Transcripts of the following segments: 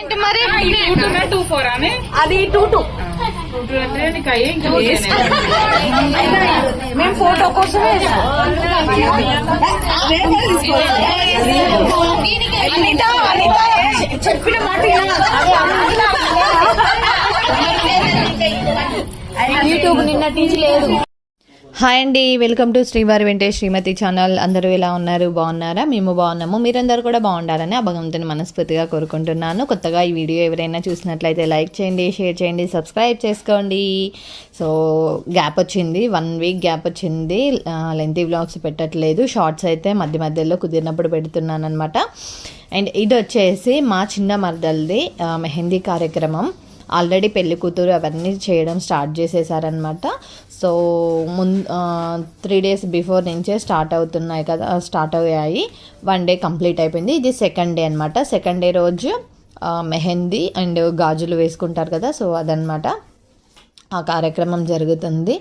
ఏంటి మరి? Two four అని అది టూ టూ. టూ టూ అంటే నీకు అయ్యే ఇంకా మేము ఫోటో కోసమే అనిత అనిత చెప్పిన మాట యూట్యూబ్ నిన్న టీచ్ లేదు. హాయ్ అండి వెల్కమ్ టు శ్రీవారి వెంకటేష్ శ్రీమతి ఛానల్ అందరూ ఎలా ఉన్నారు? బాగున్నారా? మేము బాగున్నాము. మీరందరూ కూడా బాగుండాలని ఆ భగవంతుని మనస్ఫూర్తిగా కోరుకుంటున్నాను. కొత్తగా ఈ వీడియో ఎవరైనా చూసినట్లయితే లైక్ చేయండి షేర్ చేయండి సబ్స్క్రైబ్ చేసుకోండి. సో గ్యాప్ వచ్చింది. వన్ వీక్ గ్యాప్ వచ్చింది. లెంతీ వ్లాగ్స్ పెట్టట్లేదు. షార్ట్స్ అయితే మధ్య మధ్యలో కుదిరినప్పుడు పెడుతున్నాను అనమాట అండ్ ఇది వచ్చేసి మా చిన్న మరదల్ది మెహందీ కార్యక్రమం. ఆల్రెడీ పెళ్ళి కూతురు అవన్నీ చేయడం స్టార్ట్ చేసేసారనమాట సో ముందు త్రీ డేస్ బిఫోర్ నుంచే స్టార్ట్ అవుతున్నాయి కదా స్టార్ట్ అయ్యాయి. వన్ డే కంప్లీట్ అయిపోయింది. ఇది సెకండ్ డే అనమాట సెకండ్ డే రోజు మెహందీ అండ్ గాజులు వేసుకుంటారు కదా సో అదనమాట ఆ కార్యక్రమం జరుగుతుంది.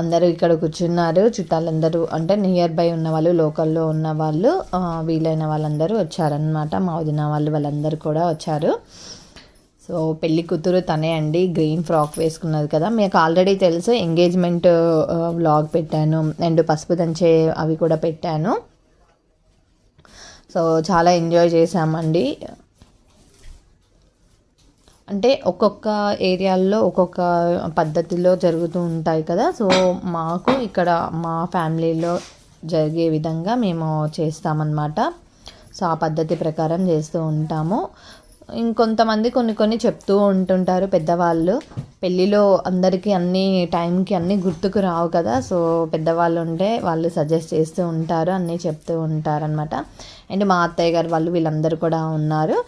అందరూ ఇక్కడ కూర్చున్నారు. చుట్టాలందరూ అంటే నియర్ బై ఉన్న వాళ్ళు లోకల్లో ఉన్న వాళ్ళు వీలైన వాళ్ళందరూ వచ్చారనమాట మా వదిన వాళ్ళు వాళ్ళందరూ కూడా వచ్చారు. సో పెళ్ళి కూతురు తనే అండి గ్రీన్ ఫ్రాక్ వేసుకున్నది కదా. మీకు ఆల్రెడీ తెలుసు ఎంగేజ్మెంట్ వ్లాగ్ uh, పెట్టాను అండ్ పసుపు దంచే అవి కూడా పెట్టాను. సో చాలా ఎంజాయ్ చేసామండి అంటే ఒక్కొక్క ఏరియాల్లో ఒక్కొక్క పద్ధతిలో జరుగుతూ ఉంటాయి కదా. సో మాకు ఇక్కడ మా ఫ్యామిలీలో జరిగే విధంగా మేము చేస్తామన్నమాట. సో ఆ పద్ధతి ప్రకారం చేస్తూ ఉంటాము. ఇంకొంతమంది కొన్ని కొన్ని చెప్తూ ఉంటుంటారు పెద్దవాళ్ళు. పెళ్ళిలో అందరికీ అన్ని టైంకి అన్నీ గుర్తుకు రావు కదా సో పెద్దవాళ్ళు ఉంటే వాళ్ళు సజెస్ట్ చేస్తూ ఉంటారు అన్నీ చెప్తూ ఉంటారనమాట అండ్ మా అత్తయ్య గారు వాళ్ళు వీళ్ళందరూ కూడా ఉన్నారు.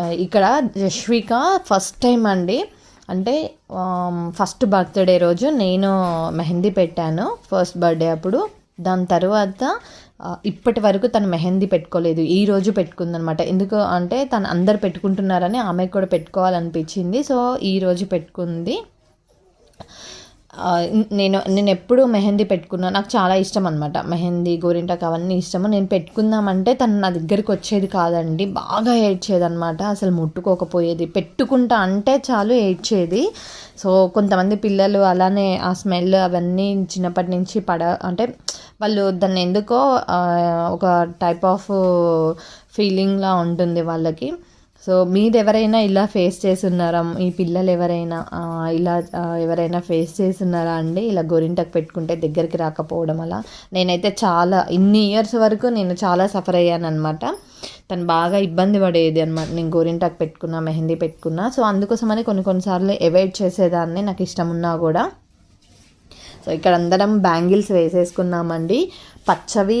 ఇక్కడ జస్విక ఫస్ట్ టైం అండి. అంటే ఫస్ట్ బర్త్డే రోజు నేను మెహందీ పెట్టాను ఫస్ట్ బర్త్డే అప్పుడు. దాని తర్వాత ఇప్పటి వరకు తను మెహందీ పెట్టుకోలేదు. ఈ రోజు పెట్టుకుందనమాట. ఎందుకు అంటే తను అందరు పెట్టుకుంటున్నారని ఆమెకు కూడా పెట్టుకోవాలనిపించింది. సో ఈ రోజు పెట్టుకుంది. నేను నేను ఎప్పుడు మెహందీ పెట్టుకున్నా. నాకు చాలా ఇష్టం అనమాట మెహందీ గోరింటాకు అవన్నీ ఇష్టము. నేను పెట్టుకుందామంటే తను నా దగ్గరికి వచ్చేది కాదండి. బాగా ఏడ్చేదనమాట అసలు ముట్టుకోకపోయేది. పెట్టుకుంటా అంటే చాలు ఏడ్చేది. సో కొంతమంది పిల్లలు అలానే ఆ స్మెల్ అవన్నీ చిన్నప్పటి నుంచి పడ అంటే వాళ్ళు దాన్ని ఎందుకో ఒక టైప్ ఆఫ్ ఫీలింగ్లా ఉంటుంది వాళ్ళకి. సో మీరు ఎవరైనా ఇలా ఫేస్ చేస్తున్నారా? ఈ పిల్లలు ఎవరైనా ఇలా ఎవరైనా ఫేస్ చేస్తున్నారా అండి? ఇలా గోరింటకు పెట్టుకుంటే దగ్గరికి రాకపోవడం అలా? నేనైతే చాలా ఇన్ని ఇయర్స్ వరకు నేను చాలా సఫర్ అయ్యాను అనమాట తను బాగా ఇబ్బంది పడేది అనమాట నేను గోరింటాకు పెట్టుకున్నా మెహందీ పెట్టుకున్నా. సో అందుకోసమని కొన్ని కొన్నిసార్లు అవాయిడ్ చేసేదాన్ని నాకు ఇష్టం ఉన్నా కూడా. సో ఇక్కడ అందరం బ్యాంగిల్స్ వేసేసుకున్నామండి. పచ్చవి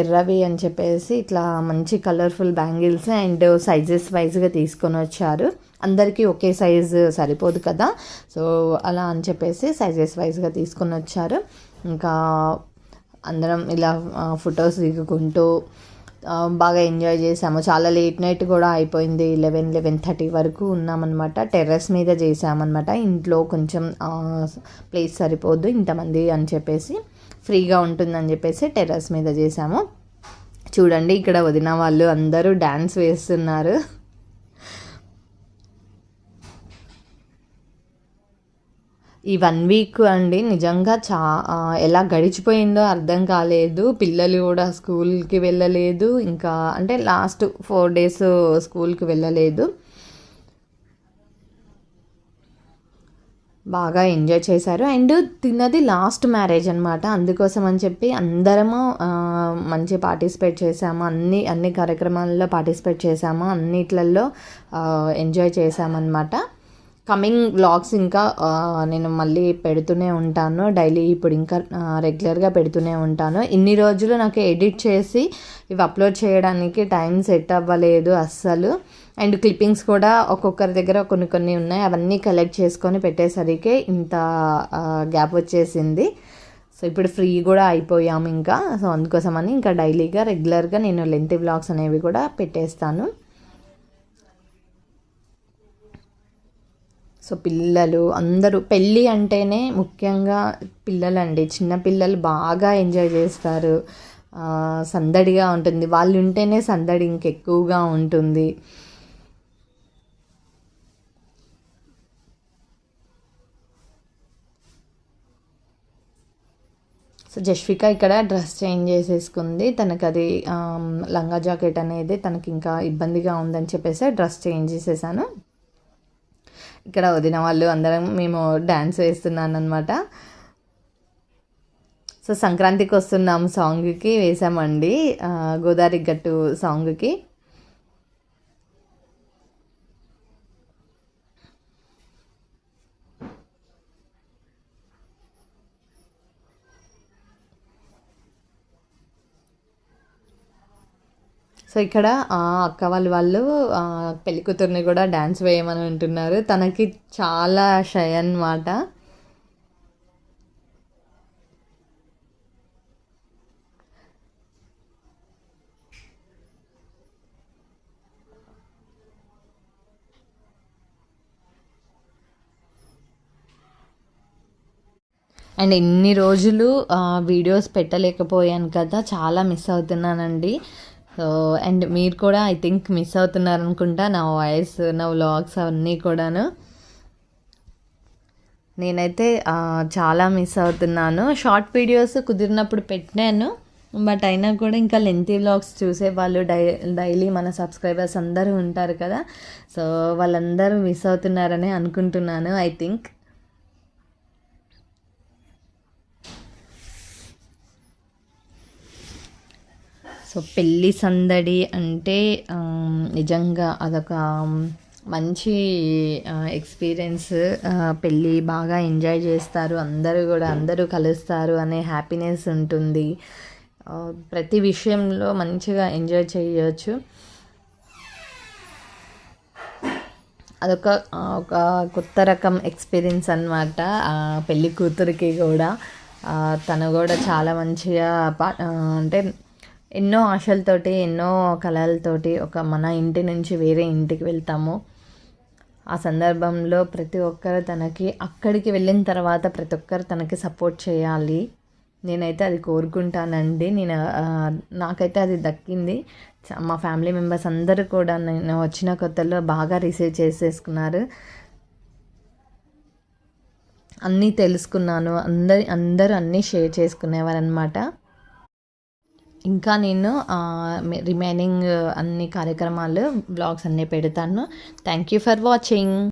ఎర్రవి అని చెప్పేసి ఇట్లా మంచి కలర్ఫుల్ బ్యాంగిల్స్ అండ్ సైజెస్ వైజ్గా తీసుకొని వచ్చారు. అందరికీ ఒకే సైజు సరిపోదు కదా. సో అలా అని చెప్పేసి సైజెస్ వైజ్గా తీసుకొని వచ్చారు. ఇంకా అందరం ఇలా ఫొటోస్ దిగుకుంటూ బాగా ఎంజాయ్ చేసాము చాలా లేట్ నైట్ కూడా అయిపోయింది. లెవెన్ లెవెన్ థర్టీ వరకు ఉన్నామన్నమాట. టెర్రస్ మీద చేసామన్నమాట ఇంట్లో కొంచెం ప్లేస్ సరిపోద్దు ఇంతమంది అని చెప్పేసి ఫ్రీగా ఉంటుందని చెప్పేసి టెర్రస్ మీద చేసాము చూడండి ఇక్కడ వదిన వాళ్ళు అందరూ డ్యాన్స్ వేస్తున్నారు. ఈ వన్ వీక్ అండి నిజంగా చా ఎలా గడిచిపోయిందో అర్థం కాలేదు. పిల్లలు కూడా స్కూల్కి వెళ్ళలేదు. ఇంకా అంటే లాస్ట్ ఫోర్ డేస్ స్కూల్కి వెళ్ళలేదు. బాగా ఎంజాయ్ చేశారు. అండ్ తిన్నది లాస్ట్ మ్యారేజ్ అనమాట అందుకోసం అని చెప్పి అందరము మంచి పార్టిసిపేట్ చేసాము అన్ని అన్ని కార్యక్రమాల్లో పార్టిసిపేట్ చేసాము అన్నిట్లలో ఎంజాయ్ చేసామన్నమాట కమింగ్ వ్లాగ్స్ ఇంకా నేను మళ్ళీ పెడుతూనే ఉంటాను. డైలీ ఇప్పుడు ఇంకా రెగ్యులర్గా పెడుతూనే ఉంటాను. ఇన్ని రోజులు నాకు ఎడిట్ చేసి ఇవి అప్లోడ్ చేయడానికి టైం సెట్ అవ్వలేదు అస్సలు. అండ్ క్లిప్పింగ్స్ కూడా ఒక్కొక్కరి దగ్గర కొన్ని కొన్ని ఉన్నాయి. అవన్నీ కలెక్ట్ చేసుకొని పెట్టేసరికి ఇంత గ్యాప్ వచ్చేసింది. సో ఇప్పుడు ఫ్రీ కూడా అయిపోయాము ఇంకా. సో అందుకోసమని ఇంకా డైలీగా రెగ్యులర్గా నేను లెంత్ వ్లాగ్స్ అనేవి కూడా పెట్టేస్తాను. సో పిల్లలు అందరూ పెళ్ళి అంటేనే ముఖ్యంగా పిల్లలండి. చిన్న పిల్లలు బాగా ఎంజాయ్ చేస్తారు. సందడిగా ఉంటుంది. వాళ్ళు ఉంటేనే సందడి ఇంకెక్కువగా ఉంటుంది. సో జస్విక ఇక్కడ డ్రెస్ చేంజ్ చేసేసుకుంది. తనకు అది లంగా జాకెట్ అనేది తనకి ఇంకా ఇబ్బందిగా ఉందని చెప్పేసి డ్రెస్ చేంజ్ చేసేసాను. ఇక్కడ వదిన వాళ్ళు అందరం మేము డ్యాన్స్ వేస్తున్నాను అనమాట సో సంక్రాంతికి వస్తున్నాం సాంగ్కి వేసామండి. గోదావరి గట్టు సాంగ్కి సో ఇక్కడ ఆ, అక్క వాళ్ళు వాళ్ళు పెళ్ళి కూతుర్ని కూడా డ్యాన్స్ వేయమని అంటున్నారు తనకి చాలా షై అన్నమాట. అండ్ ఎన్ని రోజులు ఆ, వీడియోస్ పెట్టలేకపోయాను కదా. చాలా మిస్ అవుతున్నానండి. సో అండ్ మీరు కూడా ఐ థింక్ మిస్ అవుతున్నారు అనుకుంటా నా వాయిస్ నా వ్లాగ్స్ అవన్నీ కూడాను. నేనైతే చాలా మిస్ అవుతున్నాను. షార్ట్ వీడియోస్ కుదిరినప్పుడు పెట్టాను. బట్ అయినా కూడా ఇంకా లెంతీ వ్లాగ్స్ చూసే వాళ్ళు డై డైలీ మన సబ్స్క్రైబర్స్ అందరూ ఉంటారు కదా. సో వాళ్ళందరూ మిస్ అవుతున్నారని అనుకుంటున్నాను ఐ థింక్ సో పెళ్ళి సందడి అంటే నిజంగా అదొక మంచి ఎక్స్పీరియన్స్ పెళ్ళి బాగా ఎంజాయ్ చేస్తారు. అందరూ కూడా అందరూ కలుస్తారు అనే హ్యాపీనెస్ ఉంటుంది. ప్రతి విషయంలో మంచిగా ఎంజాయ్ చేయవచ్చు అదొక ఒక కొత్త రకం ఎక్స్పీరియన్స్ అనమాట పెళ్ళి కూతురికి కూడా. తను కూడా చాలా మంచిగా పా- అంటే ఎన్నో ఆశలతోటి ఎన్నో కళలతోటి ఒక మన ఇంటి నుంచి వేరే ఇంటికి వెళ్తాము. ఆ సందర్భంలో ప్రతి ఒక్కరు తనకి అక్కడికి వెళ్ళిన తర్వాత ప్రతి ఒక్కరు తనకి సపోర్ట్ చేయాలి. నేనైతే అది కోరుకుంటానండి. నేను నాకైతే అది దక్కింది. మా ఫ్యామిలీ మెంబర్స్ అందరూ కూడా నేను వచ్చిన కొత్తలో బాగా రిసీవ్ చేసేసుకున్నారు. అన్నీ తెలుసుకున్నాను. అందరి అందరూ అన్నీ షేర్ చేసుకునేవారనమాట ఇంకా నేను రిమైనింగ్ అన్ని కార్యక్రమాలు బ్లాగ్స్ అన్నీ పెడతాను. Thank you for watching